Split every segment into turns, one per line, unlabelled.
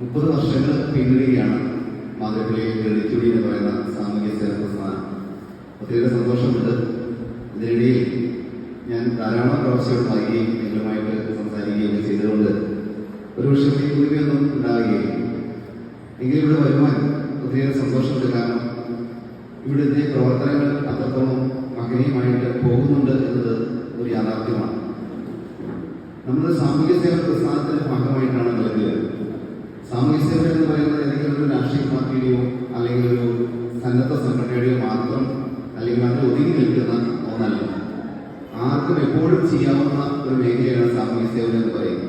മുപ്പത് വർഷങ്ങൾ പിന്നിടുകയാണ് മാതൃപ്പള്ളിയിൽ ഗണിച്ചുടി എന്ന് പറയുന്ന സാമൂഹ്യ സേവന പ്രസ്ഥാനം. ഒത്തിരിയേറെ സന്തോഷമുണ്ട്. ഇതിനിടയിൽ ഞാൻ ധാരാളം പ്രാവശ്യം നൽകുകയും നിങ്ങളുമായിട്ട് സംസാരിക്കുകയും ചെയ്തതുകൊണ്ട് ഒരു വർഷത്തെ ഈ ഉണ്ടാകുകയില്ല എങ്കിലും ഇവിടെ വരുവാൻ ഒത്തിരിയേറെ സന്തോഷമുണ്ട്. കാരണം ഇവിടുത്തെ പ്രവർത്തനങ്ങൾ അത്രത്തോളം മകനീയമായിട്ട് പോകുന്നുണ്ട് എന്നത് ഒരു യാഥാർത്ഥ്യമാണ്. നമ്മുടെ സാമൂഹ്യ സേവന പ്രസ്ഥാനത്തിന്റെ ഭാഗമായിട്ടാണ് നൽകുക സാമൂഹ്യ സേവനം എന്ന് പറയുന്നത് ഏതെങ്കിലും ഒരു രാഷ്ട്രീയ പാർട്ടിയുടെയോ അല്ലെങ്കിൽ ഒരു സന്നദ്ധ സംഘടനയുടെയോ മാത്രം അല്ലെങ്കിൽ അത് ഒതുങ്ങി നിൽക്കുന്ന ഒന്നല്ല. ആർക്കും എപ്പോഴും ചെയ്യാവുന്ന ഒരു മേഖലയാണ് സാമൂഹ്യ സേവനം എന്ന് പറയുന്നത്.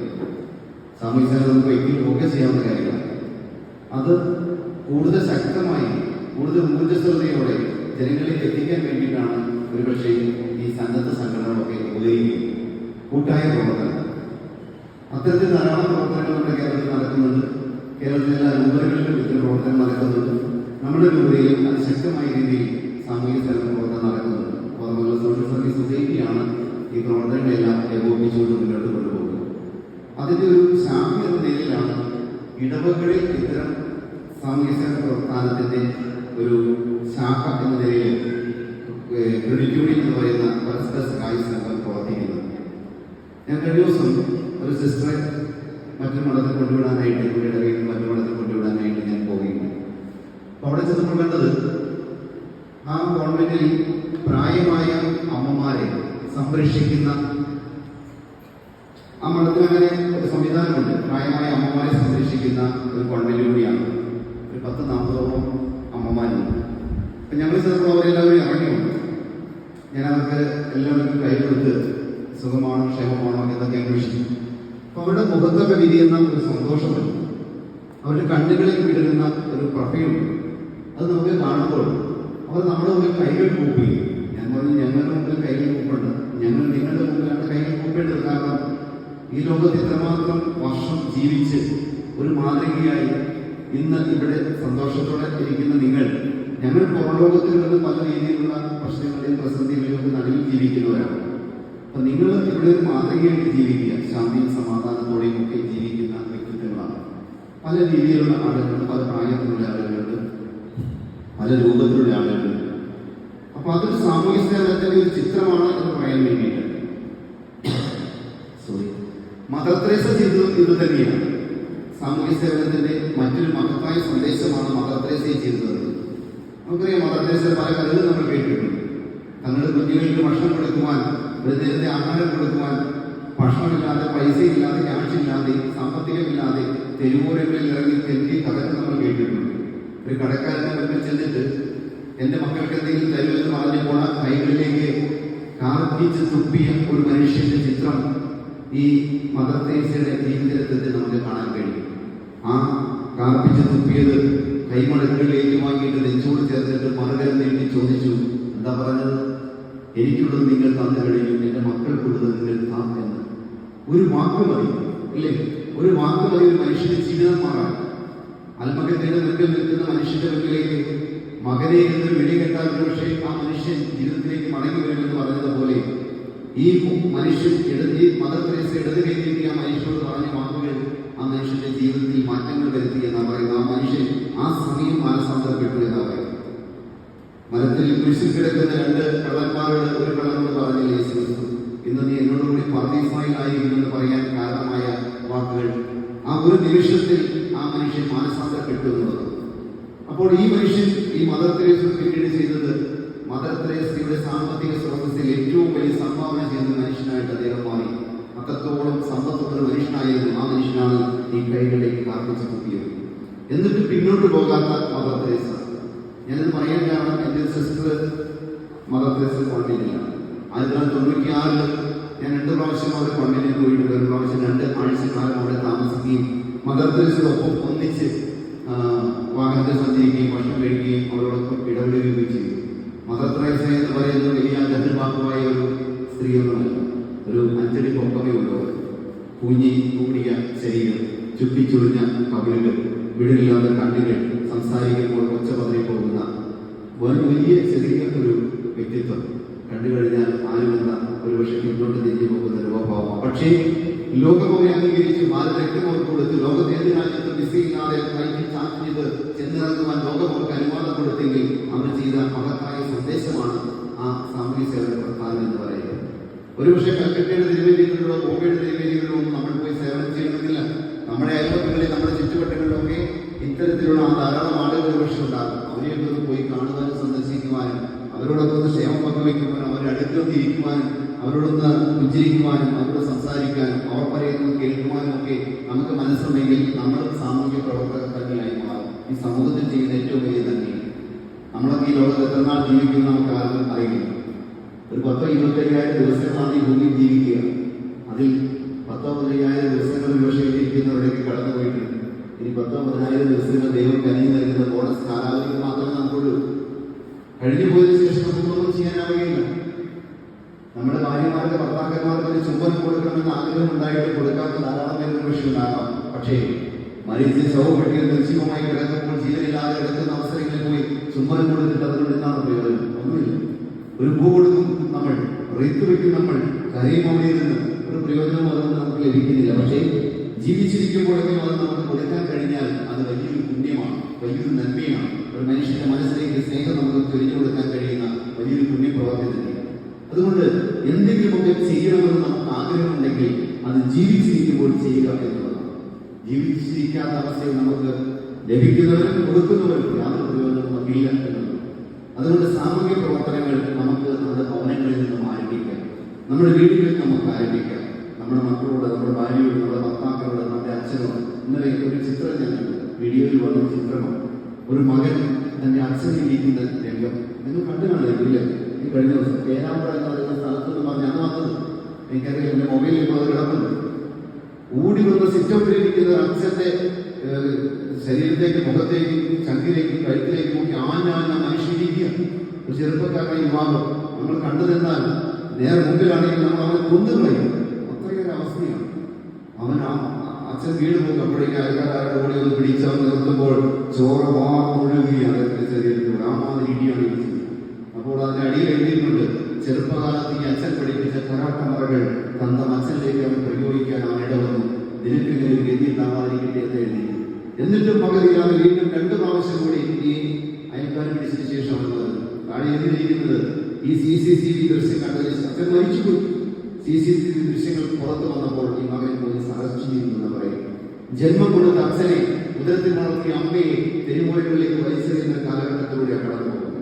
സാമൂഹ്യ സേവനം നമുക്ക് വ്യക്തികൾക്കും ഒക്കെ ചെയ്യാവുന്ന കാര്യമാണ് അത് കൂടുതൽ ശക്തമായി കൂടുതൽ ഊർജസ്വതയോടെ ജനങ്ങളിലേക്ക് എത്തിക്കാൻ വേണ്ടിയിട്ടാണ് ഒരുപക്ഷെ ഈ സന്നദ്ധ സംഘടനകളൊക്കെ ഉപകരിക്കുന്നത്. കൂട്ടായ പ്രവർത്തനം അത്തരത്തിൽ ധാരാളം പ്രവർത്തനങ്ങൾ നമ്മുടെ കേരളത്തിൽ നടക്കുന്നുണ്ട്. കേരളത്തിലെ എല്ലാ നമ്പറുകളിലും ഇത്തരം പ്രവർത്തനം നടക്കുന്നുണ്ട്. നമ്മുടെ രൂപതയിലും അതിശക്തമായ രീതിയിൽ സാമൂഹ്യ സേവന പ്രവർത്തനം നടക്കുന്നുണ്ട്. അതുപോലെ സോഷ്യൽ സർവീസ് സൊസൈറ്റിയാണ് ഈ പ്രവർത്തനങ്ങളെല്ലാം ഏകോപിപ്പിച്ചുകൊണ്ട് മുന്നോട്ട് കൊണ്ടുപോകുന്നത്. അതിന്റെ ഒരു ശാഖ എന്ന നിലയിലാണ് ഇടവകളിൽ ഇത്തരം സാമൂഹ്യ സേവന പ്രസ്ഥാനത്തിന്റെ ഒരു ശാഖ എന്ന നിലയിൽ ക്രെഡിറ്റ് യൂണിയൻ എന്ന് പറയുന്ന പരസ്പര സഹായ സംഘം പ്രവർത്തിക്കുന്നത്. ഞാൻ കഴിഞ്ഞ ദിവസം ഒരു സിസ്റ്ററെ മറ്റൊരു മഠത്തിൽ കൊണ്ടുവിടാനായിട്ട് ഇവരുടെ കയ്യിൽ നിന്ന് മറ്റൊരു മഠത്തിൽ കൊണ്ടുവിടാനായിട്ട് ഞാൻ പോവുകയുണ്ട് അപ്പോൾ അവിടെ ചെന്നപ്പോൾ കണ്ടത് ആ കോൺവെന്റിൽ പ്രായമായ അമ്മമാരെ സംരക്ഷിക്കുന്ന ആ മഠത്തിൽ അങ്ങനെ ഒരു സംവിധാനമുണ്ട്. പ്രായമായ അമ്മമാരെ സംരക്ഷിക്കുന്ന ഒരു കോൺവെന്റ് കൂടിയാണ്. ഒരു പത്ത് നാൽപ്പതോളം അമ്മമാരുണ്ട്. അപ്പം ഞങ്ങൾ ചെന്നപ്പോൾ അവരെല്ലാവരും ഇറങ്ങി വന്നു. ഞാൻ അവർക്ക് എല്ലാവർക്കും കൈ കൊടുത്ത് സുഖമാണോ ക്ഷേമമാണോ എന്നൊക്കെ അന്വേഷിച്ചു. അപ്പോൾ അവരുടെ മുഖത്തൊക്കെ വിരിയുന്ന ഒരു സന്തോഷമുണ്ട്. അവരുടെ കണ്ണുകളിൽ വിടരുന്ന ഒരു പ്രഭയുണ്ട്. അത് നമുക്ക് കാണുമ്പോൾ അവർ നമ്മുടെ മുമ്പിൽ കൈകൾ കൂപ്പി. ഞാൻ പറഞ്ഞു ഞങ്ങളുടെ മുമ്പിൽ കൈകൾ കൂപ്പുണ്ട്. ഞങ്ങൾ നിങ്ങളുടെ മുമ്പിലാണ് കൈകൾ കൂപ്പേണ്ടത്. കാരണം ഈ ലോകത്ത് ഇത്രമാത്രം വർഷം ജീവിച്ച് ഒരു മാതൃകയായി ഇന്ന് ഇവിടെ സന്തോഷത്തോടെ ഇരിക്കുന്ന നിങ്ങൾ ഞങ്ങൾ പുറം ലോകത്തിൽ നിന്ന് പല രീതിയിലുള്ള പ്രശ്നങ്ങളെയും പ്രതിസന്ധികളെയും ഒക്കെ നടുവിൽ ജീവിക്കുന്നവരാണ്. അപ്പൊ നിങ്ങൾ ഇവിടെ ഒരു മാതൃകയായിട്ട് ജീവിക്കുക. ശാന്തിയും സമാധാനത്തോടെയും ഒക്കെ ജീവിക്കുന്ന വ്യക്തിത്വങ്ങളാണ്. പല രീതിയിലുള്ള ആളുകളുണ്ട് പല പ്രായത്തിലുള്ള ആളുകളുണ്ട് പല രൂപത്തിലുള്ള ആളുകളുണ്ട്. അപ്പൊ അതൊരു സാമൂഹ്യ സേവനത്തിന്റെ ഒരു ചിത്രമാണ് എന്ന് പറയാൻ വേണ്ടിയിട്ട്. സോറി മദർ തെരേസ ഇത് തന്നെയാണ്. സാമൂഹ്യ സേവനത്തിന്റെ മറ്റൊരു മഹത്തായ സന്ദേശമാണ് മദർ ചെയ്തത് നമുക്കറിയാം മദർ തെരേസ പല കഥകളും നമ്മൾ കേട്ടിട്ടുണ്ട്. തങ്ങളുടെ കുഞ്ഞുങ്ങൾക്ക് ഭക്ഷണം കൊടുക്കുവാൻ നേരത്തെ ആഹാരം കൊടുക്കുവാൻ ഭക്ഷണമില്ലാതെ പൈസയില്ലാതെ ക്യാഷില്ലാതെ സാമ്പത്തികമില്ലാതെ തെരുവോരങ്ങളിൽ ഇറങ്ങി തെറ്റി കഥകൾ നമ്മൾ കേട്ടിട്ടുണ്ട്. ഒരു കടക്കാരനെ മുമ്പിൽ ചെന്നിട്ട് എന്റെ മക്കൾക്ക് എന്തെങ്കിലും തരുമെന്ന് പറഞ്ഞപ്പോൾ ആ കൈകളിലേക്ക് കാർപ്പിച്ച് തുപ്പിയ ഒരു മനുഷ്യന്റെ ചിത്രം ഈ മദർ തേസയുടെ ജീവിതത്തിൽ നമുക്ക് കാണാൻ കഴിയും. ആ കാർപ്പിച്ച് തുപ്പിയത് കൈമടക്കുകളിലേക്ക് വാങ്ങിയിട്ട് നെഞ്ചോട് ചേർത്തിട്ട് മറുകരം നീട്ടി ചോദിച്ചു എനിക്കുള്ളത് നിങ്ങൾ തന്നു കഴിഞ്ഞു. മക്കൾ കൂടുതൽ നിങ്ങൾ താങ്ങുന്നു ഒരു വാക്ക് മതി ഇല്ലേ? ഒരു വാക്ക് മതി ഒരു മനുഷ്യന്റെ ജീവിതം മാറാൻ അൽമകത്തിന്റെ മുൻപിൽ നിൽക്കുന്ന മനുഷ്യന്റെ മുൻപിലേക്ക് മകനെ എന്ന് വിളി കേട്ടാൽ പക്ഷേ ആ മനുഷ്യൻ ജീവിതത്തിലേക്ക് മടങ്ങി വരുമെന്ന് പറഞ്ഞതുപോലെ ഈ മനുഷ്യൻ ഇടത് മദർ തെരേസ ഇടത് കൈനീട്ടി ആ മനുഷ്യനോട് പറഞ്ഞ വാക്കുകൾ ആ മനുഷ്യന്റെ ജീവിതത്തിൽ കുരിശിൽ കിടക്കുന്ന രണ്ട് കള്ളന്മാരോട് ഒരു കള്ളനോട് പറഞ്ഞില്ല യേശു ഇന്ന് നീ എന്നോട് കൂടി പർദീസായിലായിരിക്കുമെന്ന് പറയാൻ കാരണമായ വാക്കുകൾ. ആ ഒരു നിമിഷത്തിൽ ആ മനുഷ്യൻ മാനസാന്തരപ്പെട്ടു എന്നുള്ളത്. അപ്പോൾ ഈ മനുഷ്യൻ ഈ മദർ തെരേസ പിന്നീട് ചെയ്തത് മദർ തെരേസയുടെ സാമ്പത്തിക സ്രോതസ്സിൽ ഏറ്റവും വലിയ സംഭാവന ചെയ്യുന്ന മനുഷ്യനായിട്ട് അദ്ദേഹം മാറി. അത്രത്തോളം സമ്പത്തുള്ള ഒരു മനുഷ്യനായിരുന്നു ആ മനുഷ്യനാണ് ഈ കൈകളിലേക്ക് കാർപ്പിച്ച് കുത്തിയത്. എന്നിട്ട് പിന്നോട്ട് പോകാത്ത മദർ തെരേസ. ഞാനിത് പറയാൻ കാരണം എന്റെ സിസ്റ്റർ മദർ തെരേസ കോൺവെന്റിലാണ് ആയിരത്തി തൊള്ളായിരത്തി തൊണ്ണൂറ്റി ആറിൽ ഞാൻ രണ്ട് പ്രാവശ്യം അവിടെ കോൺവെന്റിൽ പോയിട്ടുണ്ട്. ഒരു പ്രാവശ്യം രണ്ട് ആഴ്ചക്കാലം അവിടെ താമസിക്കുകയും മദർ തെരേസയോടൊപ്പം ഒന്നിച്ച് വാഹനത്തിൽ സഞ്ചരിക്കുകയും ഭക്ഷണം കഴിക്കുകയും അവരോടൊപ്പം ഇടപെടുകയും ചെയ്തു. മദർ തെരേസ എന്ന് പറയുന്നത് വലിയ ഗന്ധർവാക്കുമായ ഒരു സ്ത്രീയൊന്നുമല്ല ഒരു അഞ്ചടി പൊക്കമേ ഉള്ളവർ കുഞ്ഞി കൂടിയ ശരീരം ചുറ്റിച്ചുളിഞ്ഞ കവിളുകൾ വീടില്ലാത്ത കണ്ണികൾ സംസാരിക്കുമ്പോൾ ഒച്ച പതറി പോകുന്ന വലിയ ചെറിയ വ്യക്തിത്വം. കണ്ടു കഴിഞ്ഞാൽ ആരുമല്ല ഒരു പക്ഷെ മുന്നോട്ട് തിരിഞ്ഞു പോകുന്ന രൂപഭാവം പക്ഷേ ലോകമൊക്കെ അംഗീകരിച്ച് ഭാരത രക്തമോർക്ക് കൊടുത്ത് ലോകത്തെ രാജ്യത്ത് രാജ്യത്തും വിസയില്ലാതെ ഫ്ലൈറ്റിൽ ചെയ്ത് ചെന്നിറങ്ങുവാൻ ലോകമൊക്കെ അനുവാദം കൊടുത്തെങ്കിൽ അവർ ചെയ്ത മഹത്തായ സന്ദേശമാണ് ആ സാമൂഹ്യ സേവന പ്രസ്ഥാനം എന്ന് പറയുന്നത്. ഒരുപക്ഷെ കൽക്കട്ടയുടെ തിരുവേദികളിലോ ബോംബെയുടെ തിരുവേദികളിലോ നമ്മൾ പോയി സേവനം ചെയ്യണമെന്നില്ല നമ്മുടെ അയൽപ്പത്തുകളിൽ നമ്മുടെ ചുറ്റുവട്ടങ്ങളിലൊക്കെ ഇത്തരത്തിലുള്ള ധാരാളം ആളുകൾ ഒരുപക്ഷെ ഉണ്ടാകും. അവരെയൊക്കെ ഒന്ന് പോയി കാണുവാനും സന്ദർശിക്കുവാനും അവരോടൊക്കെ ഒന്ന് ക്ഷേമം പങ്കുവയ്ക്കുവാനും അവരുടെ അടുത്തൊന്ന് ഇരിക്കുവാനും അവരോടൊന്ന് പുഞ്ചിരിക്കുവാനും അവരോട് സംസാരിക്കാനും അവർ പറയുന്നത് കേൾക്കുവാനും ഒക്കെ നമുക്ക് മനസ്സുണ്ടെങ്കിൽ നമ്മൾ സാമൂഹ്യ പ്രവർത്തകർ തന്നെയായി മാറും. ഈ സമൂഹത്തിൽ ചെയ്യുന്ന ഏറ്റവും വലിയ തന്നെയാണ് നമ്മളൊക്കെ ഈ ലോകത്ത് എത്ര നാൾ ജീവിക്കുന്ന നമുക്ക് ആരും അറിയില്ല. ഒരു പത്തോ ഇരുപത്തയ്യായിരം ദിവസങ്ങളാണ് ഈ ഭൂമിയിൽ ജീവിക്കുക. അതിൽ പത്തോ പതിനയ്യായിരം ദിവസങ്ങൾ ഒരുപക്ഷെ ഇരിക്കുന്നവരുടെയൊക്കെ ഇനി പത്തോ പതിനായിരം ദിവസങ്ങൾ ദൈവം കനി നൽകുന്ന ബോണസ് കാലാവധിക്ക് മാത്രമേ നമുക്കുള്ളൂ. കഴിഞ്ഞു പോയതിനു ശേഷം നമുക്കൊന്നും ചെയ്യാനാവുകയില്ല. നമ്മുടെ ഭാര്യമാരുടെ ഭർത്താക്കന്മാർക്ക് ഒരു ചുംബനം കൊടുക്കണമെന്ന് ആഗ്രഹം ഉണ്ടായിട്ട് കൊടുക്കാത്ത ധാരാളം പേര് ഉണ്ടാകാം പക്ഷേ മരിച്ച് ശവപ്പെട്ടിയിൽ നിർജീവമായി കിടക്കുമ്പോൾ ജീവനില്ലാതെ കിടക്കുന്ന അവസരങ്ങളിൽ പോയി ചുംബനം കൊടുത്തിട്ട് അതുകൊണ്ട് എന്താണ് പ്രയോജനം? ഒന്നുമില്ല. ഒരു പൂ കൊടുക്കും നമ്മൾ റീത്ത് വെക്കും നമ്മൾ കരയും അവിടെ നിന്ന് ഒരു പ്രയോജനം അതുകൊണ്ട് നമുക്ക് ലഭിക്കുന്നില്ല. പക്ഷേ ജീവിച്ചിരിക്കുമ്പോഴെങ്കിലും അത് നമുക്ക് കൊടുക്കാൻ കഴിഞ്ഞാൽ അത് വലിയൊരു പുണ്യമാണ് വലിയൊരു നന്മയാണ്. ഒരു മനുഷ്യന്റെ മനസ്സിലേക്ക് സ്നേഹം നമുക്ക് ചൊരിഞ്ഞു കൊടുക്കാൻ കഴിയുന്ന വലിയൊരു പുണ്യപ്രവർത്തി അതുകൊണ്ട് എന്തെങ്കിലുമൊക്കെ ചെയ്യണമെന്ന് ആഗ്രഹമുണ്ടെങ്കിൽ അത് ജീവിച്ചിരിക്കുമ്പോൾ ചെയ്യുക എന്നുള്ളതാണ്. ജീവിച്ചിരിക്കാത്ത അവസ്ഥയിൽ നമുക്ക് ലഭിക്കുന്നവരും കൊടുക്കുന്നവരും യാതൊരു പ്രയോജനവും നമുക്കില്ല എന്നുള്ളത് അതുകൊണ്ട് സാമൂഹ്യ പ്രവർത്തനങ്ങൾ നമുക്ക് നമ്മുടെ ഭവനങ്ങളിൽ നിന്നും ആരംഭിക്കാം നമ്മുടെ വീടുകളിൽ നമുക്ക് ആരംഭിക്കാം. നമ്മുടെ മക്കളോട് നമ്മുടെ ഭാര്യയോട് നമ്മുടെ ഭർത്താക്കളോട് നമ്മുടെ അച്ഛനോട് ഇന്നലെ ഒരു ചിത്രം ഞാൻ വീഡിയോയിൽ വന്ന ചിത്രമാണ്. ഒരു മകൻ തന്റെ അച്ഛനെ ഇരിക്കുന്ന രംഗം. നിങ്ങൾ കണ്ടു കാണില്ലേ ഈ കഴിഞ്ഞ ദിവസം പേരാമ്പ്ര എന്ന് പറയുന്ന സ്ഥലത്ത് നിന്ന് പറഞ്ഞാണ് വന്നത്. എനിക്കറിയാം എന്റെ മൊബൈലിൽ അത് കിടക്കുന്നു ഓടി വന്ന സിറ്റപ്പിലിരിക്കുന്ന അച്ഛന്റെ ശരീരത്തേക്ക് മുഖത്തേക്ക് ചങ്കിലേക്ക് കഴുത്തിലേക്ക് നോക്കി ആഞ്ഞാഞ്ഞ മനുഷ്യരിക്കുക ഒരു ചെറുപ്പക്കാരുടെ യുവാവ്. നമ്മൾ കണ്ടു നിന്നാൽ നേരെ മുമ്പിലാണെങ്കിൽ നമ്മൾ അവനെ കൊന്നുകളയും അത്രയൊരു അവസ്ഥയാണ് അവൻ ആ അച്ഛൻ വീട് പോകുമ്പോഴേക്കും അയൽക്കാരുടെ ഒന്ന് പിടിച്ച് നിർത്തുമ്പോൾ ചോറ് വാർന്നൊഴുകുകയാണ് അദ്ദേഹത്തിന്റെ ശരീരത്തിലൂടെ ആ മാതിരി അപ്പോൾ അതിന്റെ അടിയിൽ എഴുതിയിട്ടുണ്ട് ചെറുപ്പകാലത്ത് ഈ അച്ഛൻ പഠിപ്പിച്ച കരാട്ടമറകൾ തന്റെ അച്ഛനിലേക്ക് അവൻ പ്രയോഗിക്കാൻ അവൻ ഇടവന്നു നിനക്കിങ്ങനെ ഒരു ഗതി ഉണ്ടാവാതിരിക്കട്ടെ എന്ന് എഴുതി. എന്നിട്ടും പകലില്ലാതെ വീണ്ടും രണ്ട് പ്രാവശ്യം കൂടി ഈ അയൽക്കാരൻ പിടിച്ചതിന് ശേഷം വന്നത് താഴെ എഴുതിയിരിക്കുന്നത് ഈ സി സി ടി വി ദൃശ്യം കണ്ടതിന് അച്ഛൻ മരിച്ചുപോയി സി സി ടി വി പുറത്തു വന്നപ്പോൾ ഈ മകൻ പോയി അറസ്റ്റ് ചെയ്യുന്നു പറയും. ജന്മം കൊടുത്ത അച്ഛനെ ഉദരത്തിൽ വളർത്തിയ അമ്മയെ തെരുമുഴകളിലേക്ക് വലിച്ചെറിയുന്ന കാലഘട്ടത്തിലൂടെയാണ് കടന്നു പോകുന്നത്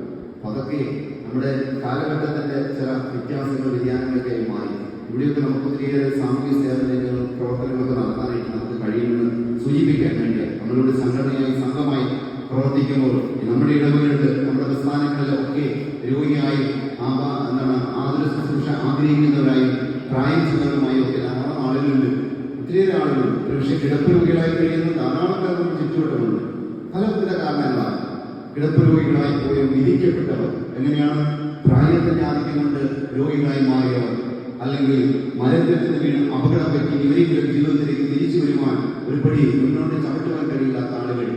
അതൊക്കെ നമ്മുടെ കാലഘട്ടത്തിന്റെ ചില വ്യത്യാസങ്ങൾ വ്യതിയാനങ്ങളൊക്കെ മാറി. ഇവിടെയൊക്കെ നമുക്ക് ഒത്തിരിയേറെ സാമൂഹ്യ സേവനങ്ങളും പ്രവർത്തനങ്ങളൊക്കെ നടത്താനായിട്ട് നമുക്ക് കഴിയുമെന്ന് സൂചിപ്പിക്കാൻ വേണ്ടിയാണ് നമ്മളുടെ സംഘടനയായി സംഘമായി പ്രവർത്തിക്കുമ്പോൾ നമ്മുടെ ഇടവുകളുണ്ട് നമ്മുടെ പ്രസ്ഥാനങ്ങളിലൊക്കെ കിടപ്പ് രോഗികളായി പോയ വിധിക്കപ്പെട്ടവർ എങ്ങനെയാണ് പ്രായത്തിന്റെ ആധിക്യം കൊണ്ട് രോഗികളായി മാറിയവർ? അല്ലെങ്കിൽ മരത്തിൽ വീണ് അപകടം പറ്റി ഇവരെങ്കിലും ജീവിതത്തിലേക്ക് തിരിച്ചു വരുവാൻ ഒരു പടി മുന്നോട്ട് ചവിട്ടുവാൻ കഴിയില്ലാത്ത ആളുകൾ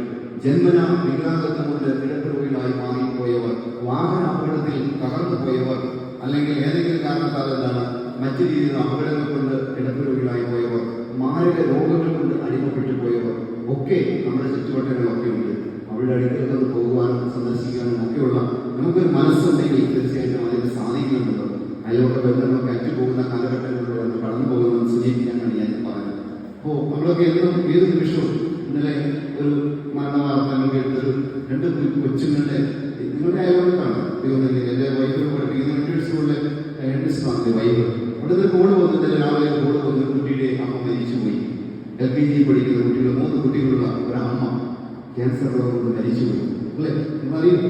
ജന്മന വികലാംഗത്വം കൊണ്ട് കിടപ്പുരോഗികളായി മാറിപ്പോയവർ വാഹന അപകടത്തിൽ തകർന്നു പോയവർ അല്ലെങ്കിൽ ഏതെങ്കിലും കാരണത്താൽ എന്താണ് മറ്റു രീതിയിലുള്ള അപകടങ്ങൾ കൊണ്ട് കിടപ്പുരോഗികളായി പോയവർ മാരക രോഗങ്ങൾ കൊണ്ട് അടിമപ്പെട്ടു പോയവർ ഒക്കെ നമ്മുടെ ചുറ്റുവട്ടങ്ങളിലൊക്കെ സന്ദർശിക്കാനും ഒക്കെയുള്ള നമുക്കൊരു മനസ്സുണ്ടെങ്കിൽ തീർച്ചയായിട്ടും അതിന് സാധിക്കുന്നുണ്ടല്ലോ. അയലോട്ട് ബന്ധങ്ങളൊക്കെ അറ്റുപോകുന്ന കാലഘട്ടങ്ങളിലൂടെ കടന്നു പോകുന്നത് സൂചിപ്പിക്കാനാണ് ഞാൻ പറഞ്ഞത്. അപ്പോൾ നമ്മളൊക്കെ എന്നും ഏത് നിമിഷവും ഇന്നലെ ഒരു മരണ വാർത്തകൾ കേട്ടത് രണ്ട് കൊച്ചുങ്ങളുടെ നിങ്ങളുടെ അയലോട്ടാണ് ദൈവത്തിന്റെ എന്റെ വൈഫിനെ പഠിപ്പിക്കുന്ന ഇന്ത്യൻ സ്കൂളിലെ ഹെഡ്മിസ്റ്റാണ് വൈഫ്? അവിടെ നിന്ന് കോൾ വന്നു ഇന്നലെ രാവിലെ കോൾ വന്ന് കുട്ടിയുടെ അമ്മ മരിച്ചു പോയി എൽ പി ജി പഠിക്കുന്ന കുട്ടികൾ മൂന്ന് കുട്ടികളുള്ള ഒരു അമ്മ ക്യാൻസർ രോഗം കൊണ്ട് മരിച്ചുപോയി. അല്ലേ? നിങ്ങളറിയും?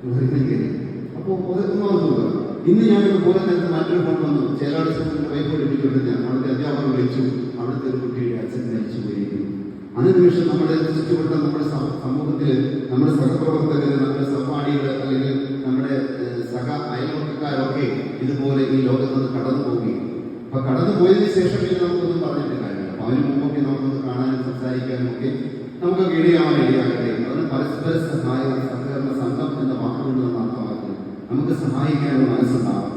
നിങ്ങളറിയില്ലെങ്കിൽ അപ്പോൾ ഒന്നാമത് ഇന്ന് ഞാൻ പോലെ നേരത്തെ മറ്റൊരു ഫോൺ വന്നു. ചേലാട് സ്കൂളിന്റെ വൈഫ് പഠിപ്പിച്ചുകൊണ്ട് ഞാൻ അവിടുത്തെ അധ്യാപകർ വിളിച്ചു. അവിടുത്തെ കുട്ടിയുടെ അച്ഛൻ മരിച്ചു പോയിരിക്കുന്നു അനുനിമിഷം നമ്മുടെ ചുറ്റുവട്ടം നമ്മുടെ സമൂഹത്തിൽ നമ്മുടെ സഹപ്രവർത്തകർ നമ്മുടെ സഹപാഠികൾ അല്ലെങ്കിൽ നമ്മുടെ സഹ അയൽവക്കാരൊക്കെ ഇതുപോലെ ഈ ലോകത്ത് നിന്ന് കടന്നു പോവുകയും. അപ്പൊ കടന്നു പോയതിനു ശേഷം പിന്നെ നമുക്കൊന്നും പറഞ്ഞിട്ട് കാര്യമില്ല. അപ്പൊ അതിന് മുമ്പൊക്കെ നമുക്കൊന്ന് കാണാനും സംസാരിക്കാനും ഒക്കെ നമുക്ക് ഇടയാവാൻ ഇടയാകട്ടെ അതിന് പരസ്പര സഹായ സഹകരണ സംഘം എന്ന വാക്കുകൊണ്ട് നമ്മൾ അർത്ഥമാക്കുന്നത് നമുക്ക് സഹായിക്കാനുള്ള മനസ്സുണ്ടാവണം.